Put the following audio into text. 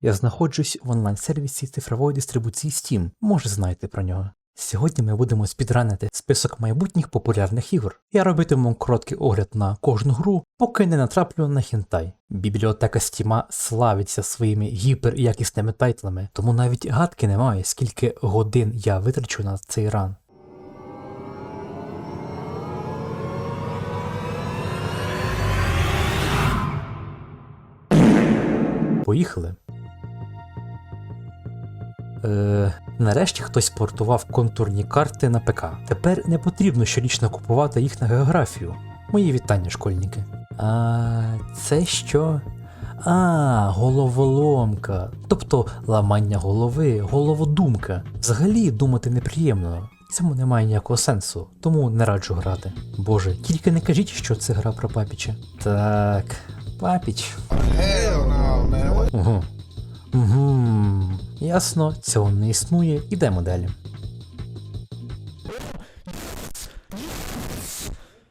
Я знаходжусь в онлайн-сервісі цифрової дистрибуції Steam, може знаєте про нього. Сьогодні ми будемо спідранити список майбутніх популярних ігор. Я робитиму короткий огляд на кожну гру, поки не натраплю на хінтай. Бібліотека Стіма славиться своїми гіперякісними тайтлами, тому навіть гадки немає, скільки годин я витрачу на цей ран. Поїхали. Е, нарешті хтось портував контурні карти на ПК. Тепер не потрібно щорічно купувати їх на географію. Мої вітання, школьники. А це що? А, головоломка. Тобто ламання голови, головодумка. Взагалі думати неприємно. Цьому немає ніякого сенсу, тому не раджу грати. Боже, тільки не кажіть, що це гра про папіча. Так, папіч. Hell no, man. Угу. Угу. Ясно, цього не існує. Ідемо далі.